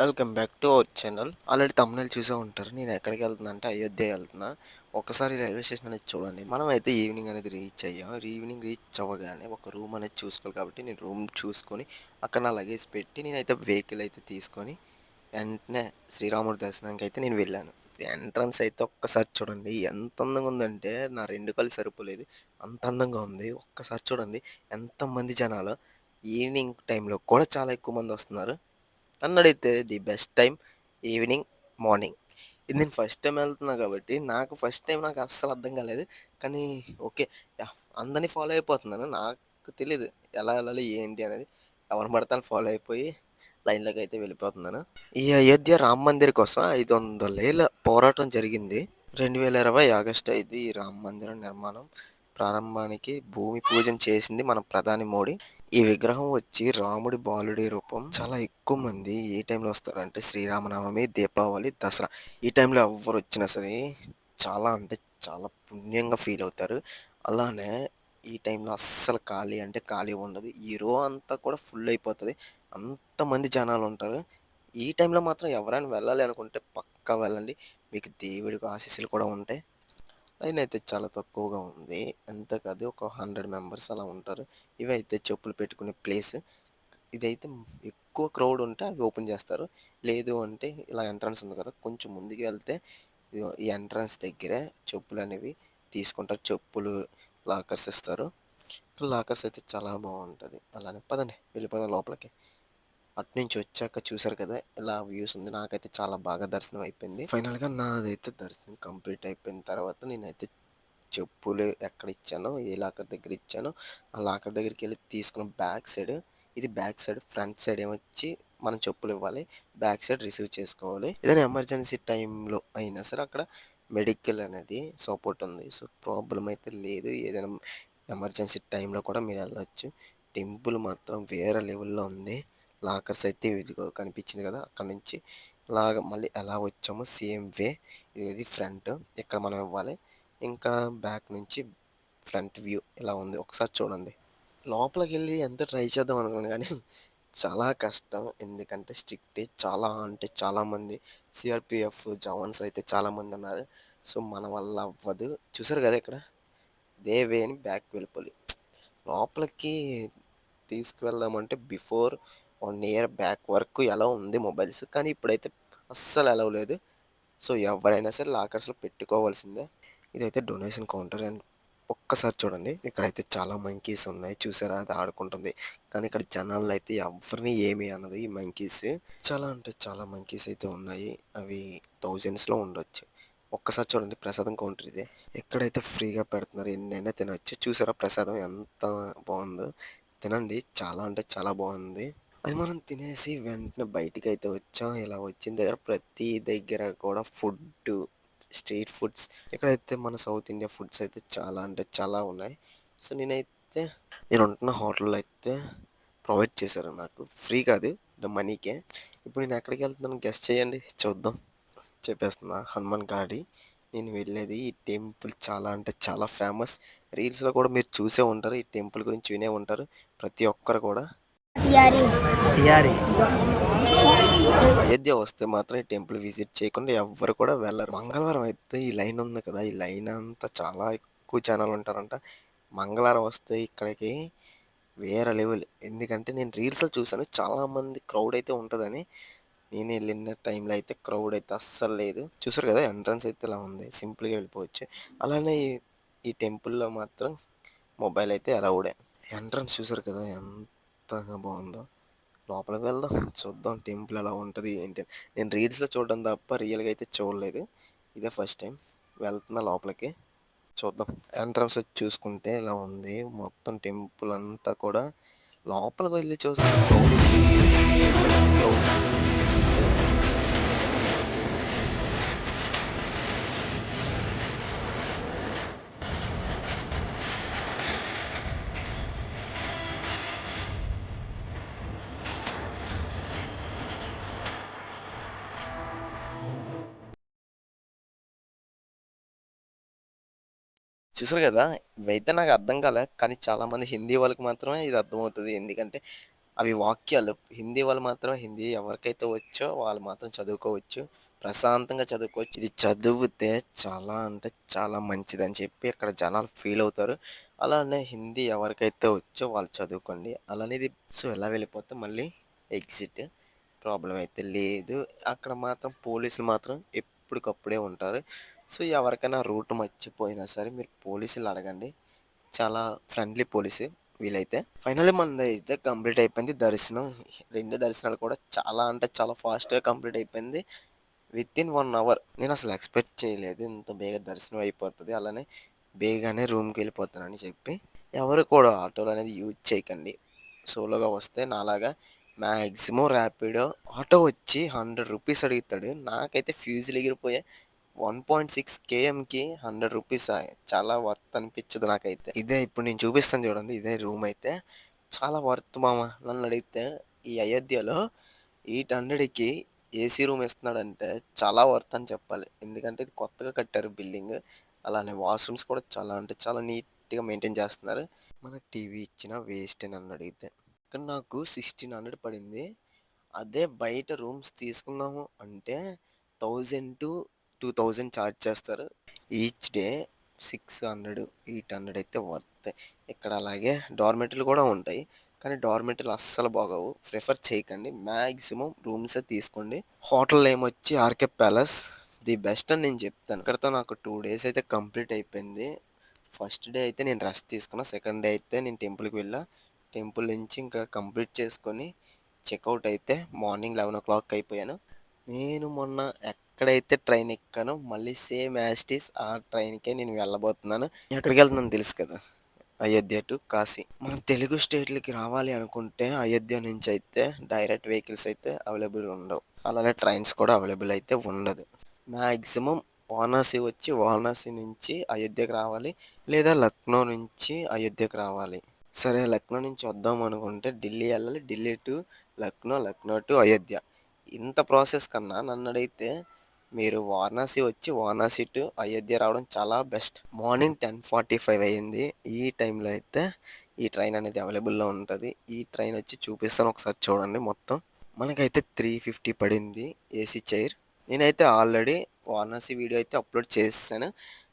Welcome back to our channel. Already తమ్ముళ్ళు చూసే ఉంటారు. నేను ఎక్కడికి వెళ్తున్నా అంటే అయోధ్య వెళ్తున్నా. ఒకసారి రైల్వే స్టేషన్ అనేది చూడండి. మనం అయితే ఈవినింగ్ అనేది రీచ్ అయ్యాం. ఈవినింగ్ రీచ్ అవ్వగానే ఒక రూమ్ అనేది చూసుకోవాలి కాబట్టి నేను రూమ్ చూసుకొని అక్కడ నా లగేజ్ పెట్టి నేనైతే వెహికల్ అయితే తీసుకొని వెంటనే శ్రీరాముడి దర్శనానికి అయితే నేను వెళ్ళాను. ఎంట్రన్స్ అయితే ఒక్కసారి చూడండి. ఎంత అందంగా ఉందంటే నా రెండు కళ్ళు సరిపోలేదు. అంత అందంగా ఉంది. ఒక్కసారి చూడండి. ఎంతమంది జనాలు ఈవినింగ్ టైంలో కూడా చాలా ఎక్కువ మంది వస్తున్నారు. నన్ను అడిగితే the best time evening morning. ఇది నేను ఫస్ట్ టైం వెళ్తున్నా కాబట్టి నాకు ఫస్ట్ టైం నాకు అస్సలు అర్థం కాలేదు. కానీ ఓకే అందరినీ ఫాలో అయిపోతున్నాను. నాకు తెలియదు ఎలా వెళ్ళాలి ఏంటి అనేది. ఎవరిని పడతాను ఫాలో అయిపోయి లైన్లోకి అయితే వెళ్ళిపోతున్నాను. ఈ అయోధ్య రామ మందిర్ కోసం ఐదు వందలేళ్ళ పోరాటం జరిగింది. రెండు వేల ఇరవై ఆగస్టు ఐదు ఈ రామ మందిరం నిర్మాణం ప్రారంభానికి భూమి పూజన చేసింది మన ప్రధాని మోడీ. ఈ విగ్రహం వచ్చి రాముడి బాలుడి రూపం. చాలా ఎక్కువ మంది ఏ టైంలో వస్తారంటే శ్రీరామనవమి దీపావళి దసరా. ఈ టైంలో ఎవరు వచ్చినా సరే చాలా అంటే చాలా పుణ్యంగా ఫీల్ అవుతారు. అలానే ఈ టైంలో అస్సలు ఖాళీ అంటే ఖాళీ ఉండదు. ఈ రో అంతా కూడా ఫుల్ అయిపోతుంది. అంతమంది జనాలు ఉంటారు. ఈ టైంలో మాత్రం ఎవరైనా వెళ్ళాలి అనుకుంటే పక్కా వెళ్ళండి. మీకు దేవుడికి ఆశీస్సులు కూడా ఉంటాయి. లైన్ అయితే చాలా తక్కువగా ఉంది. ఎంత కాదు ఒక హండ్రెడ్ మెంబర్స్ అలా ఉంటారు. ఇవి అయితే చెప్పులు పెట్టుకునే ప్లేస్. ఇదైతే ఎక్కువ క్రౌడ్ ఉంటే అవి ఓపెన్ చేస్తారు. లేదు అంటే ఇలా ఎంట్రన్స్ ఉంది కదా కొంచెం ముందుకు వెళ్తే ఈ ఎంట్రన్స్ దగ్గరే చెప్పులు అనేవి తీసుకుంటారు చెప్పులు లాకర్స్ ఇస్తారు. లాకర్స్ అయితే చాలా బాగుంటుంది. అలానే పదండి వెళ్ళిపోదాం లోపలికి. అటు నుంచి వచ్చాక చూసారు కదా ఇలా వ్యూస్ ఉంది. నాకైతే చాలా బాగా దర్శనం అయిపోయింది. ఫైనల్గా నాదైతే దర్శనం కంప్లీట్ అయిపోయిన తర్వాత నేనైతే చెప్పులు ఎక్కడ ఇచ్చానో ఏ లాకర్ దగ్గర ఇచ్చానో ఆ లాకర్ దగ్గరికి వెళ్ళి తీసుకున్న బ్యాక్ సైడ్ ఇది బ్యాక్ సైడ్ ఫ్రంట్ సైడ్ ఏమొచ్చి మనం చెప్పులు ఇవ్వాలి. బ్యాక్ సైడ్ రిసీవ్ చేసుకోవాలి. ఏదైనా ఎమర్జెన్సీ టైంలో అయినా సరే అక్కడ మెడికల్ అనేది సపోర్ట్ ఉంది. సో ప్రాబ్లం అయితే లేదు. ఏదైనా ఎమర్జెన్సీ టైంలో కూడా మీరు వెళ్ళవచ్చు టెంపుల్ మాత్రం వేరే లెవెల్లో ఉంది. లాకర్స్ అయితే ఇదిగో కనిపించింది కదా అక్కడ నుంచి. ఇలాగ మళ్ళీ ఎలా వచ్చామో సేమ్ వే. ఇది ఇది ఫ్రంట్. ఇక్కడ మనం ఇవ్వాలి. ఇంకా బ్యాక్ నుంచి ఫ్రంట్ వ్యూ ఇలా ఉంది? ఒకసారి చూడండి. లోపలికి వెళ్ళి ఎంత ట్రై చేద్దాం అనుకున్నాను కానీ చాలా కష్టం. ఎందుకంటే స్ట్రిక్ట్ చాలా అంటే చాలామంది సిఆర్పిఎఫ్ జవాన్స్ అయితే చాలామంది ఉన్నారు. సో మన వల్ల అవ్వదు. చూసారు కదా ఇక్కడ? దే వే అని బ్యాక్ వెళ్ళిపోయి లోపలికి తీసుకువెళ్దామంటే బిఫోర్ వన్ ఇయర్ బ్యాక్ వరకు ఎలా ఉంది మొబైల్స్ కానీ ఇప్పుడైతే అస్సలు ఎలా లేదు. సో ఎవరైనా సరే లాకర్స్లో పెట్టుకోవాల్సిందే. ఇదైతే డొనేషన్ కౌంటర్ అండ్ ఒక్కసారి చూడండి. ఇక్కడైతే చాలా మంకీస్ ఉన్నాయి. చూసారా? అది ఆడుకుంటుంది. కానీ ఇక్కడ జనాలు అయితే ఎవరిని ఏమి అన్నది ఈ మంకీస్. చాలా అంటే చాలా మంకీస్ అయితే ఉన్నాయి. అవి థౌజండ్స్లో ఉండొచ్చు. ఒక్కసారి చూడండి. ప్రసాదం కౌంటర్ ఇది. ఎక్కడైతే ఫ్రీగా పెడుతున్నారు ఎన్నైనా తినొచ్చు. చూసారా? ప్రసాదం ఎంత బాగుందో. తినండి. చాలా అంటే చాలా బాగుంది. అది మనం తినేసి వెంటనే బయటికి అయితే వచ్చాం. ఇలా వచ్చిన దగ్గర ప్రతి దగ్గర కూడా ఫుడ్ స్ట్రీట్ ఫుడ్స్ ఇక్కడైతే మన సౌత్ ఇండియా ఫుడ్స్ అయితే చాలా అంటే చాలా ఉన్నాయి. సో నేనైతే నేను ఉంటున్న హోటల్లో అయితే ప్రొవైడ్ చేశారు నాకు. ఫ్రీ కాదు మనీకే. ఇప్పుడు నేను ఎక్కడికి వెళ్తున్నాను గెస్ట్ చేయండి చూద్దాం. చెప్పేస్తున్నా హనుమాన్ గాడి. నేను వెళ్ళేది ఈ టెంపుల్ చాలా అంటే చాలా ఫేమస్. రీల్స్లో కూడా మీరు చూసే ఉంటారు ఈ టెంపుల్ గురించి వినే ఉంటారు ప్రతి ఒక్కరు కూడా. తియారి. తియారి. అయోధ్య వస్తే మాత్రం ఈ టెంపుల్ విజిట్ చేయకుండా ఎవ్వరు కూడా వెళ్ళరు. మంగళవారం అయితే ఈ లైన్ ఉంది కదా ఈ లైన్ అంతా చాలా ఎక్కువ జనాలు ఉంటారంట. మంగళవారం వస్తే ఇక్కడికి వేరే లెవెల్. ఎందుకంటే నేను రీల్స్లో చూసాను చాలా మంది క్రౌడ్ అయితే ఉంటుందని. నేను వెళ్ళిన టైంలో అయితే క్రౌడ్ అయితే అస్సలు లేదు. చూసారు కదా ఎంట్రన్స్ అయితే ఇలా ఉంది సింపుల్గా వెళ్ళిపోవచ్చు. అలానే ఈ- ఈ టెంపుల్లో మాత్రం మొబైల్ అయితే అలౌడే. ఎంట్రన్స్ చూసారు కదా ఎంతగా బాగుందో. లోపలికి వెళ్దాం. చూద్దాం టెంపుల్ ఎలా ఉంటుంది ఏంటి? అని. నేను రీల్స్లో చూడడం తప్ప రియల్గా అయితే చూడలేదు. ఇదే ఫస్ట్ టైం. వెళ్తున్నా లోపలికి. చూద్దాం. ఎంట్రన్స్ వచ్చి చూసుకుంటే ఇలా ఉంది. మొత్తం టెంపుల్ అంతా కూడా లోపలికి వెళ్ళి చూస్తే చూసారు కదా ఇవైతే నాకు అర్థం కాలే కానీ చాలామంది హిందీ వాళ్ళకి మాత్రమే ఇది అర్థమవుతుంది ఎందుకంటే అవి వాక్యాలు హిందీ వాళ్ళు మాత్రం హిందీ ఎవరికైతే వచ్చో వాళ్ళు మాత్రం చదువుకోవచ్చు. ప్రశాంతంగా చదువుకోవచ్చు. ఇది చదివితే చాలా అంటే చాలా మంచిదని చెప్పి అక్కడ జనాలు ఫీల్ అవుతారు. అలానే హిందీ ఎవరికైతే వచ్చో వాళ్ళు చదువుకోండి. అలానే ఇది సో, ఎలా వెళ్ళిపోతే మళ్ళీ ఎగ్జిట్. ప్రాబ్లం అయితే లేదు. అక్కడ మాత్రం పోలీసులు మాత్రం ఎప్పటికప్పుడే ఉంటారు. సో, ఎవరికైనా రూట్ మర్చిపోయినా సరే మీరు పోలీసులు అడగండి. చాలా ఫ్రెండ్లీ పోలీసు వీలైతే ఫైనల్లీ మనదైతే కంప్లీట్ అయిపోయింది దర్శనం. రెండు దర్శనాలు కూడా చాలా అంటే చాలా ఫాస్ట్‌గా కంప్లీట్ అయిపోయింది. Within one hour. నేను అసలు ఎక్స్‌పెక్ట్ చేయలేదు ఇంత బేగా దర్శనం అయిపోతుంది అలానే బేగానే రూమ్‌కెళ్ళిపోతానని చెప్పి. ఎవరు కూడా ఆటోలు అనేది యూజ్ చేయకండి. సోలోగా వస్తే నాలాగా మ్యాక్సిమం ర్యాపిడో ఆటో వచ్చి హండ్రెడ్ రూపీస్ అడుగుతాడు. నాకైతే ఫ్యూజులు ఎగిరిపోయాయి. 1.6 కేఎంకి హండ్రెడ్ రూపీస్ చాలా వర్త్ అనిపించదు నాకైతే. ఇదే ఇప్పుడు నేను చూపిస్తాను చూడండి. ఇదే రూమ్ అయితే. చాలా వర్త్ మామ నన్నడిగితే ఈ అయోధ్యలో 800కి ఏసీ రూమ్ ఇస్తున్నాడంటే చాలా వర్త్ అని చెప్పాలి. ఎందుకంటే ఇది కొత్తగా కట్టారు బిల్డింగ్. అలానే వాష్‌రూమ్స్ కూడా చాలా అంటే చాలా నీట్‌గా మెయింటైన్ చేస్తున్నారు. మనకు టీవీ ఇచ్చిన వేస్ట్ అని అడిగితే ఇక్కడ నాకు 1600 పడింది. అదే బయట రూమ్స్ తీసుకుందాము అంటే 1000-2000 చార్జ్ చేస్తారు. ఈచ్ డే 600, 800 అయితే వర్త్. ఇక్కడ అలాగే డార్మెటరీలు కూడా ఉంటాయి. కానీ డార్మెటరీలు అస్సలు బాగోవు. ప్రిఫర్ చేయకండి. మ్యాక్సిమం రూమ్సే తీసుకోండి. హోటల్ నేమ్ వచ్చి R K palace. The best అని నేను చెప్తాను. ఇక్కడతో నాకు టూ డేస్ అయితే కంప్లీట్ అయిపోయింది. ఫస్ట్ డే అయితే నేను రెస్ట్ తీసుకున్నా. సెకండ్ డే అయితే నేను టెంపుల్‌కి వెళ్ళా. టెంపుల్ నుంచి ఇంకా కంప్లీట్ చేసుకొని చెక్అవుట్ అయితే మార్నింగ్ 11:00 అయిపోయాను. నేను మొన్న ఎక్కడైతే ట్రైన్ ఎక్కానో మళ్ళీ సేమ్ యాజ్ ఆ ట్రైన్‌కే నేను వెళ్ళబోతున్నాను. ఎక్కడికెళ్తున్నానో తెలుసు కదా! అయోధ్య టు కాశీ. మనం తెలుగు స్టేట్‌లకి రావాలి అనుకుంటే అయోధ్య నుంచి అయితే డైరెక్ట్ వెహికల్స్ అయితే అవైలబుల్ ఉండవు. అలానే ట్రైన్స్ కూడా అవైలబుల్ అయితే ఉండదు. మాక్సిమం వారణాసి వచ్చి వారణాసి నుంచి అయోధ్యకు రావాలి. లేదా లక్నో నుంచి అయోధ్యకు రావాలి. సరే లక్నో నుంచి వద్దాం అనుకుంటే ఢిల్లీ వెళ్ళాలి ఢిల్లీ టు లక్నో, లక్నో టు అయోధ్య. ఇంత ప్రాసెస్ కన్నా నన్నడిగితే మీరు వారణాసి వచ్చి వారణాసి టు అయోధ్య రావడం చాలా బెస్ట్. మార్నింగ్ 10:45 అయింది. ఈ టైంలో అయితే ఈ ట్రైన్ అనేది అవైలబుల్‌లో ఉంటుంది ఈ ట్రైన్ వచ్చి చూపిస్తాను ఒకసారి చూడండి మొత్తం. మనకైతే 350 పడింది ఏసీ చైర్. నేనైతే ఆల్రెడీ వారణాసి వీడియో అయితే అప్లోడ్ చేశాను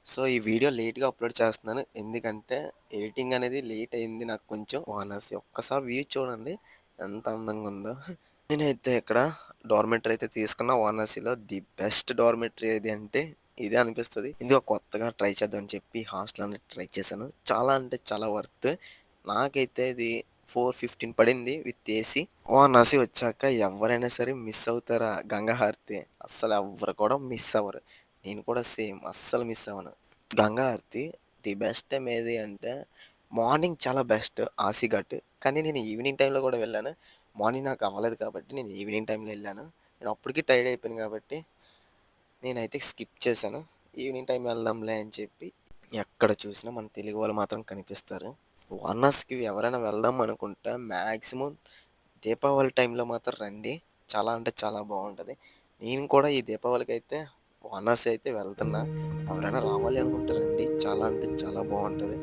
సో, ఈ వీడియో లేట్‌గా అప్లోడ్ చేస్తున్నాను. ఎందుకంటే ఎడిటింగ్ అనేది లేట్ అయింది నాకు కొంచెం. వానసి ఒక్కసారి వ్యూ చూడండి ఎంత అందంగా ఉందో. నేనైతే ఇక్కడ డార్మెటరీ అయితే తీసుకున్న వారణాసిలో. ది బెస్ట్ డార్మెటరీ ఏది అంటే ఇదే అనిపిస్తుంది ఇదిగో కొత్తగా ట్రై చేద్దామని చెప్పి హాస్టల్ అనేది ట్రై చేశాను. చాలా అంటే చాలా వర్త్. నాకైతే ఇది 415 పడింది విత్ ఏసీ. వారణాసి వచ్చాక ఎవరైనా సరే మిస్ అవుతారా గంగా హారతి. అస్సలు ఎవ్వరు కూడా మిస్ అవ్వరు. నేను కూడా సేమ్ అస్సలు మిస్ అవ్వను. గంగా హారతి ది బెస్ట్ ఏది అంటే మార్నింగ్ చాలా బెస్ట్ ఆసి ఘాట్. కానీ నేను ఈవినింగ్ టైంలో కూడా వెళ్ళాను. మార్నింగ్ నాకు అవ్వలేదు కాబట్టి నేను ఈవినింగ్ టైంలో వెళ్ళాను నేను అప్పటికి టైర్డ్ అయిపోయాను కాబట్టి నేనైతే స్కిప్ చేశాను. ఈవినింగ్ టైం వెళ్దాంలే అని చెప్పి ఎక్కడ చూసినా మన తెలుగు వాళ్ళు మాత్రం కనిపిస్తారు. వారణాసికి ఎవరైనా వెళ్దాం అనుకుంటే మ్యాక్సిమం దీపావళి టైంలో మాత్రం రండి. చాలా అంటే చాలా బాగుంటుంది నేను కూడా ఈ దీపావళికి అయితే వారణాసి అయితే వెళ్తున్నా. ఎవరైనా రావాలి అనుకుంటారండి చాలా అంటే చాలా బాగుంటుంది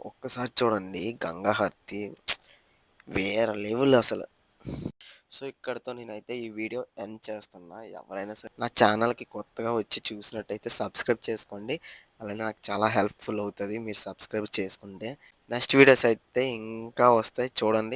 ఒక్కసారి చూడండి గంగాహత్తి వేరే లెవెల్ అసలు. సో, ఇక్కడతో నేనైతే ఈ వీడియో ఎండ్ చేస్తున్నా. ఎవరైనా సరే నా ఛానల్‌కి కొత్తగా వచ్చి చూసినట్టయితే సబ్స్క్రైబ్ చేసుకోండి. అలానే నాకు చాలా హెల్ప్‌ఫుల్ అవుతుంది మీరు సబ్స్క్రైబ్ చేసుకుంటే. నెక్స్ట్ వీడియోస్ అయితే ఇంకా వస్తాయి చూడండి.